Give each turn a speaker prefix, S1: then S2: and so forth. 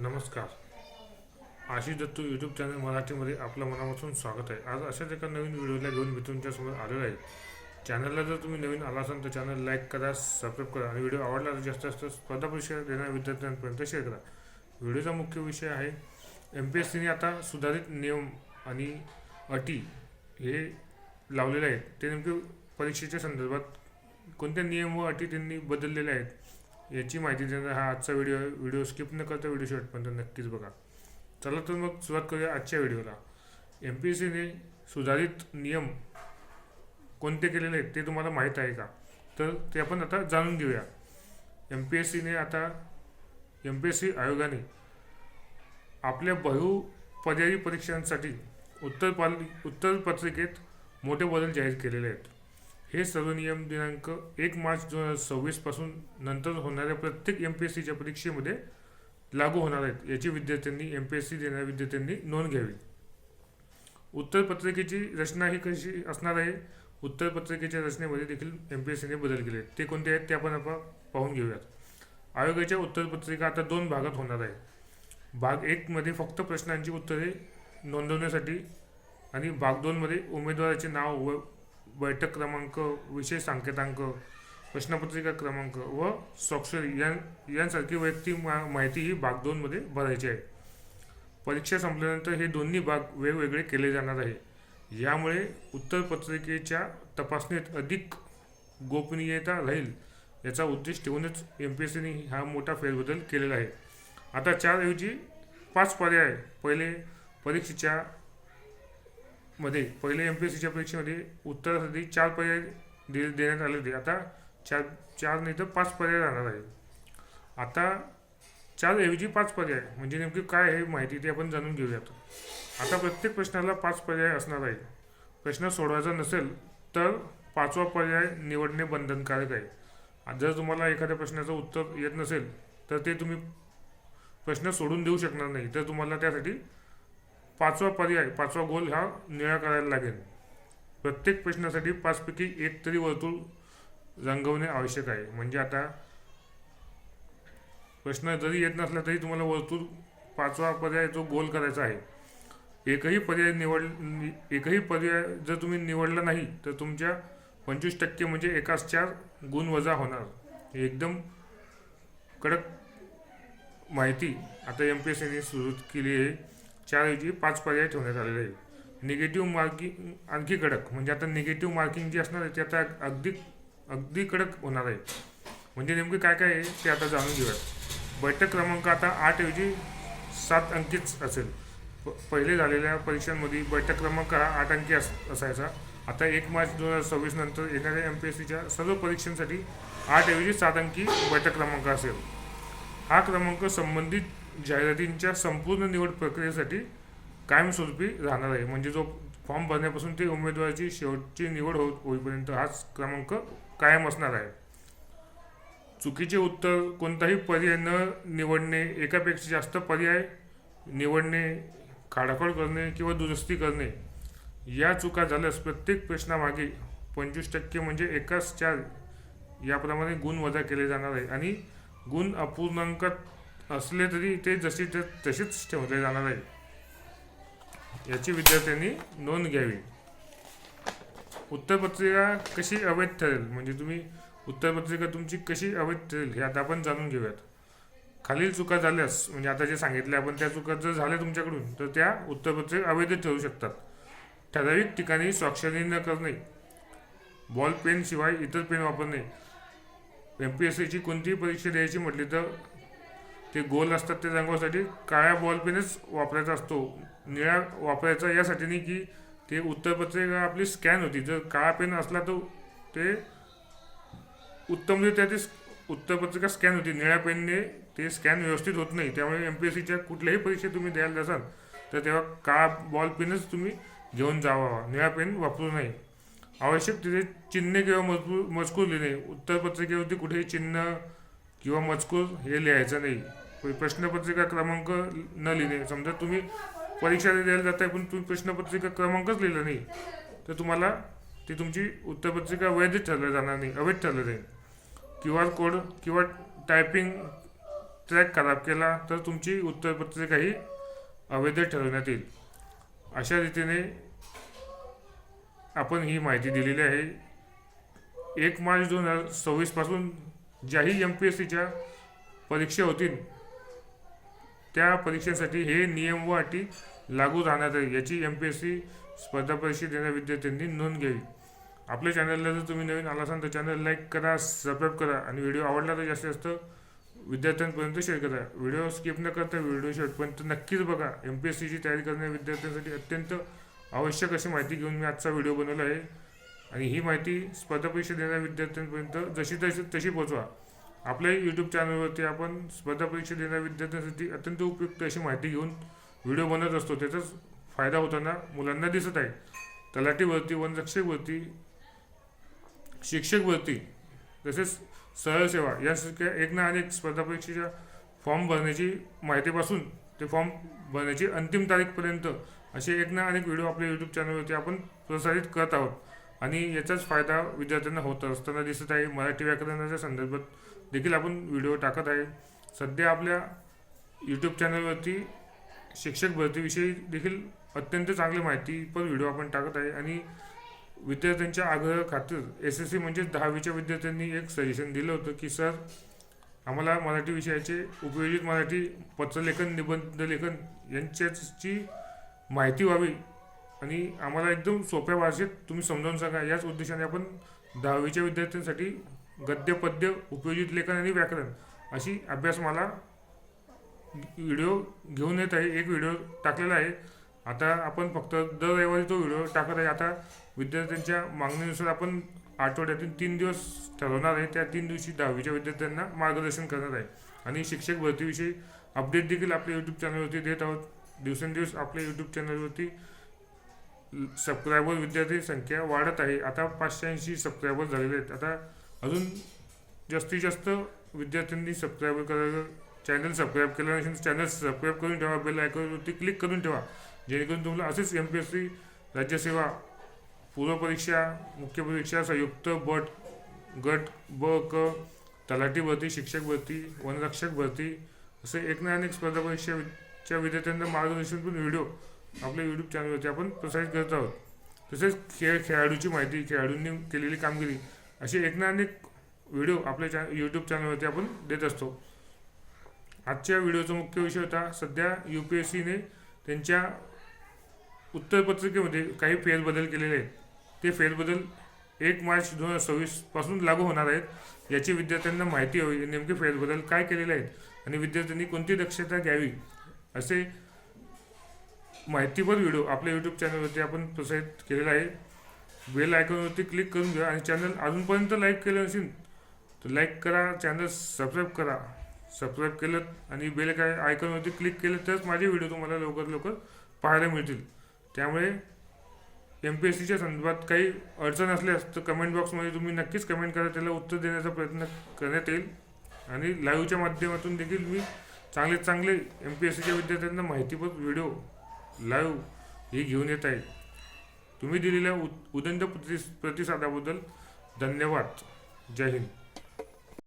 S1: नमस्कार. Ashish Dattu YouTube channel मराठीमध्ये आपलं मनापासून स्वागत आहे. आज अशाच एका नवीन व्हिडिओला घेऊन मी तुमच्यासमोर आलेलो आहे. चॅनलला जर तुम्ही नवीन आला असाल तर चॅनल लाईक करा सबस्क्राईब करा आणि व्हिडिओ आवडला तर जास्त जास्त स्पर्धा परीक्षा देणाऱ्या विद्यार्थ्यांपर्यंत शेअर करा. व्हिडिओचा मुख्य विषय आहे एम पी एस सीने आता सुधारित नियम आणि अटी हे लावलेले आहेत. ते नेमके परीक्षेच्या संदर्भात कोणत्या नियम व अटी त्यांनी बदललेल्या आहेत? याची माहिती देणार हा आजचा व्हिडिओ व्हिडिओ स्किप न करता व्हिडिओ शेवटपर्यंत नक्कीच बघा. चला तर मग सुरुवात करूया आजच्या व्हिडिओला एम पी एस सीने सुधारित नियम कोणते केलेले आहेत ते तुम्हाला माहीत आहे का? तर ते आपण आता जाणून घेऊया. एम पी एस सीने आता एम पी एस सी आयोगाने आपल्या बहुपर्यायी परीक्षांसाठी उत्तर पाल उत्तर पत्रिकेत मोठे बदल जाहीर केलेले आहेत. हे सर्व नियम दिनांक एक मार्च दोन हजार सव्वीसपासून नंतर होणाऱ्या प्रत्येक एम पी एस सीच्या परीक्षेमध्ये लागू होणार आहेत. याची विद्यार्थ्यांनी एम पी एस सी देणाऱ्या विद्यार्थ्यांनी नोंद घ्यावी. उत्तर पत्रिकेची रचना ही कशी असणार आहे? उत्तर पत्रिकेच्या रचनेमध्ये देखील एम पी एस सीने बदल केले आहेत. ते कोणते आहेत? ते आपण आपण पाहून घेऊयात. आयोगाच्या उत्तरपत्रिका आता दोन भागात होणार आहे भाग एकमध्ये फक्त प्रश्नांची उत्तरे नोंदवण्यासाठी आणि भाग दोनमध्ये उमेदवाराचे नाव व बैठक क्रमांक विषय सांकेतांक प्रश्नपत्रिका क्रमांक व स्वाक्षरी यां यांसारखी वैयक्तिक मा माहिती ही भाग दोनमध्ये भरायची आहे. परीक्षा संपल्यानंतर हे दोन्ही भाग वेगवेगळे केले जाणार आहे. यामुळे उत्तरपत्रिकेच्या तपासणीत अधिक गोपनीयता राहील याचा उद्देश ठेवूनच एम पी एस सीने हा मोठा फेरबदल केलेला आहे. आता चार ऐवजी पाच पर्याय. पहिले परीक्षेच्या मध्ये पहिले एम पी एस सीच्या परीक्षेमध्ये उत्तरासाठी चार पर्याय दे देण्यात आले होते. आता चार चार नाही तर पाच पर्याय राहणार आहे आता चार ऐवजी पाच पर्याय म्हणजे नेमकी काय आहे माहिती ते आपण जाणून घेऊयात. आता प्रत्येक प्रश्नाला पाच पर्याय असणार आहे प्रश्न सोडवायचा नसेल तर पाचवा पर्याय निवडणे बंधनकारक आहे. जर तुम्हाला एखाद्या प्रश्नाचं उत्तर येत नसेल तर ते तुम्ही प्रश्न सोडून देऊ शकणार नाही. तर तुम्हाला त्यासाठी पाचवा पर्याय पाचवा गोल हा निळा करायला लागेल. प्रत्येक प्रश्नासाठी पाचपैकी एक तरी वर्तुळ रंगवणे आवश्यक आहे. म्हणजे आता प्रश्न जरी येत नसला तरी तुम्हाला वर्तुळ पाचवा पर्याय जो गोल करायचा आहे. एकही पर्याय निवड नि- एकही पर्याय जर तुम्ही निवडला नाही तर तुमच्या पंचवीस टक्के म्हणजे एकाच चार गुण वजा होणार. हे एकदम कडक माहिती आता एम पी एस सीने सुरू केली आहे. चारऐवजी पाच पर्याय ठेवण्यात आलेले आहे निगेटिव्ह मार्किंग आणखी कडक म्हणजे आता निगेटिव्ह मार्किंग जी असणार आहे ते आता अगदी अगदी कडक होणार आहे. म्हणजे नेमके काय काय आहे ते आता जाणून घेऊयात. बैठक क्रमांक आता आठ ऐवजी सात अंकीच असेल. प पहिले झालेल्या परीक्षांमध्ये बैठक क्रमांक हा आठ अंकी अस असायचा. आता एक मार्च दोन हजार सव्वीस नंतर येणाऱ्या एम पी एस सीच्या सर्व परीक्षांसाठी आठ ऐवजी सात अंकी बैठक क्रमांक असेल. हा क्रमांक संबंधित जाहिरातींच्या संपूर्ण निवड प्रक्रियेसाठी कायमस्वरूपी राहणार आहे. म्हणजे जो फॉर्म भरण्यापासून ते उमेदवाराची शेवटची निवड हो होईपर्यंत हाच क्रमांक कायम असणार आहे. चुकीचे उत्तर कोणताही पर्याय न निवडणे एकापेक्षा जास्त पर्याय निवडणे खाडाखोड करणे किंवा दुरुस्ती करणे या चुका झाल्यास प्रत्येक प्रश्नामागे पंचवीस टक्के म्हणजे एकाच चार याप्रमाणे गुण वजा केले जाणार आहे. आणि गुण अपूर्णांकात असले तरी ते जशी ते ठेवले जाणार आहे. याची विद्यार्थ्यांनी नोंद घ्यावी. उत्तरपत्रिका कशी अवैध ठरेल? म्हणजे तुम्ही उत्तरपत्रिका तुमची कशी अवैध ठरेल हे आता आपण जाणून घेऊयात. खालील चुका झाल्यास म्हणजे आता जे सांगितले आपण त्या चुका जर झाल्या तुमच्याकडून तर त्या उत्तरपत्रिका अवैध ठरू शकतात. ठराविक ठिकाणी स्वाक्षरी न करणे बॉल पेनशिवाय इतर पेन वापरणे एम पी एस सीची कोणतीही परीक्षा द्यायची म्हटली तर ते गोल असतात ते रंगवासाठी काळ्या बॉल पेनच वापरायचा असतो. निळा वापरायचा यासाठी नाही की ते उत्तरपत्रिका आपली स्कॅन होती. जर काळा पेन असला तर ते उत्तमरित्या म्हणजे ते उत्तरपत्रिका स्कॅन होती. निळ्या पेनने ते स्कॅन व्यवस्थित होत नाही. त्यामुळे एम पी एस सीच्या कुठल्याही परीक्षेत तुम्ही द्यायला जासाल तर तेव्हा काळा बॉल पेनच तुम्ही घेऊन जावा. निळा पेन वापरू नये. आवश्यक तिथे चिन्ह किंवा मजकूर मजकूर लिहिणे. उत्तरपत्रिकेवरती कुठेही चिन्ह किंवा मजकूर हे लिहायचं नाही. प्रश्नपत्रिका क्रमांक न लिहिणे. समजा तुम्ही परीक्षा द्यायला जाताय पण तुम्ही प्रश्नपत्रिका क्रमांकच लिहिला नाही तर तुम्हाला ती तुमची उत्तरपत्रिका वैध ठरलं जाणार नाही अवैध ठरलं जाईल. क्यू आर कोड किंवा टायपिंग ट्रॅक खराब केला तर तुमची उत्तरपत्रिकाही अवैध ठरवण्यात येईल. अशा रीतीने आपण ही माहिती दिलेली आहे. एक मार्च दोन हजार सव्वीसपासून ज्याही एम पी एस सीच्या परीक्षा होतील त्या परीक्षेसाठी हे नियम व अटी लागू राहणार आहे याची एम पी एस सी स्पर्धा परीक्षा देणाऱ्या विद्यार्थ्यांनी नोंद घ्यावी. आपल्या चॅनलला जर तुम्ही नवीन आला असाल तर चॅनल लाईक करा सबस्क्राईब करा आणि व्हिडिओ आवडला तर जास्तीत जास्त विद्यार्थ्यांपर्यंत शेअर करा. व्हिडिओ स्किप न करता व्हिडिओ शेवटपर्यंत नक्कीच बघा. एम पी एस सीची तयारी करणाऱ्या विद्यार्थ्यांसाठी अत्यंत आवश्यक अशी माहिती घेऊन मी आजचा व्हिडिओ बनवला आहे. आणि ही माहिती स्पर्धा परीक्षा देणाऱ्या विद्यार्थ्यांपर्यंत जशी तशी तशी पोचवा आपल्या यूट्यूब चॅनलवरती आपण स्पर्धा परीक्षा देणाऱ्या विद्यार्थ्यांसाठी अत्यंत उपयुक्त अशी माहिती घेऊन व्हिडिओ बनवत असतो. त्याचाच फायदा होताना मुलांना दिसत आहे. तलाठीवरती वनरक्षकवरती शिक्षकवरती तसेच सरळ सेवा यासारख्या एक ना अनेक स्पर्धा परीक्षेच्या फॉर्म भरण्याची माहितीपासून ते फॉर्म भरण्याची अंतिम तारीखपर्यंत असे एक ना अनेक व्हिडिओ आपल्या यूट्यूब चॅनलवरती आपण प्रसारित करत आहोत. आणि याचाच फायदा विद्यार्थ्यांना होत असताना दिसत आहे. मराठी व्याकरणाच्या संदर्भात देखील आपण व्हिडिओ टाकत आहे. सध्या आपल्या यूट्यूब चॅनलवरती शिक्षक भरतीविषयी देखील अत्यंत चांगली माहितीपर व्हिडिओ आपण टाकत आहे आणि विद्यार्थ्यांच्या आग्रह खातीर एस एस सी म्हणजेच दहावीच्या विद्यार्थ्यांनी एक सजेशन दिलं होतं की सर आम्हाला मराठी विषयाचे उपयोजित मराठी पत्रलेखन निबंध लेखन यांच्याची माहिती व्हावी आणि आम्हाला एकदम सोप्या भाषेत तुम्ही समजावून सांगा. याच उद्देशाने आपण दहावीच्या विद्यार्थ्यांसाठी गद्य पद्य उपयोजित लेखन आणि व्याकरण अशी अभ्यासमाला व्हिडिओ घेऊन येत आहे. एक व्हिडिओ टाकलेला आहे. आता आपण फक्त दर रविवारी तो व्हिडिओ टाकत आहे. आता विद्यार्थ्यांच्या मागणीनुसार आपण आठवड्यातून तीन दिवस ठरवणार आहे. त्या तीन दिवशी दहावीच्या विद्यार्थ्यांना मार्गदर्शन करणार आहे. आणि शिक्षक भरतीविषयी अपडेट देखील आपल्या यूट्यूब चॅनलवरती देत आहोत. दिवसेंदिवस आपल्या यूट्यूब चॅनलवरती सबस्क्रायबर विद्यार्थी संख्या वाढत आहे. आता पाचशे ऐंशी सबस्क्रायबर झालेले आहेत. आता अजून जास्तीत जास्त विद्यार्थ्यांनी सबस्क्राईब करायला चॅनल सबस्क्राईब केलं नसेल चॅनल सबस्क्राईब करून ठेवा बेल आयकॉनवरती क्लिक करून ठेवा. जेणेकरून तुम्हाला असेच एम पी एस सी राज्यसेवा पूर्वपरीक्षा मुख्य परीक्षा संयुक्त बट गट ब क तलाठी भरती शिक्षक भरती वनरक्षक भरती असे एक ना अनेक स्पर्धा परीक्षेच्या विद्यार्थ्यांना मार्गदर्शन पण व्हिडिओ आपल्या यूट्यूब चॅनलवरती आपण प्रसारित करत आहोत. तसेच खेळ खेळाडूची माहिती खेळाडूंनी केलेली कामगिरी असे एक ना अनेक व्हिडिओ आपल्या चॅ यूट्यूब चॅनलवरती आपण देत असतो. आजच्या व्हिडिओचा मुख्य विषय होता सध्या यू पी एस सीने त्यांच्या उत्तरपत्रिकेमध्ये काही फेरबदल केलेले आहेत. ते फेरबदल एक मार्च दोन हजार सव्वीसपासून लागू होणार आहेत याची विद्यार्थ्यांना माहिती हवी नेमके फेरबदल काय केलेले आहेत आणि विद्यार्थ्यांनी कोणती दक्षता घ्यावी असे माहितीपर व्हिडिओ आपल्या यूट्यूब चॅनलवरती आपण प्रसारित केलेला आहे. बेल आयकॉनवरती क्लिक करून घ्या आणि चॅनल अजूनपर्यंत लाईक केलं नसेल तर लाईक करा चॅनल सबस्क्राईब करा. सबस्क्राईब केलं आणि बेल काय आयकॉनवरती क्लिक केलं तरच माझे व्हिडिओ तुम्हाला लवकर लवकर पाहायला मिळतील. त्यामुळे एम पी एस सीच्या संदर्भात काही अडचण असल्यास तर कमेंट बॉक्समध्ये तुम्ही नक्कीच कमेंट करा त्याला उत्तर देण्याचा प्रयत्न करण्यात येईल. आणि लाईव्हच्या माध्यमातून देखील मी चांगले चांगले एम पी एस सीच्या विद्यार्थ्यांना माहितीपर व्हिडिओ लाईव्ह ही घेऊन येत आहे. तुम्ही दिलेल्या उद उदंड प्रति प्रतिसादाबद्दल धन्यवाद. जय हिंद.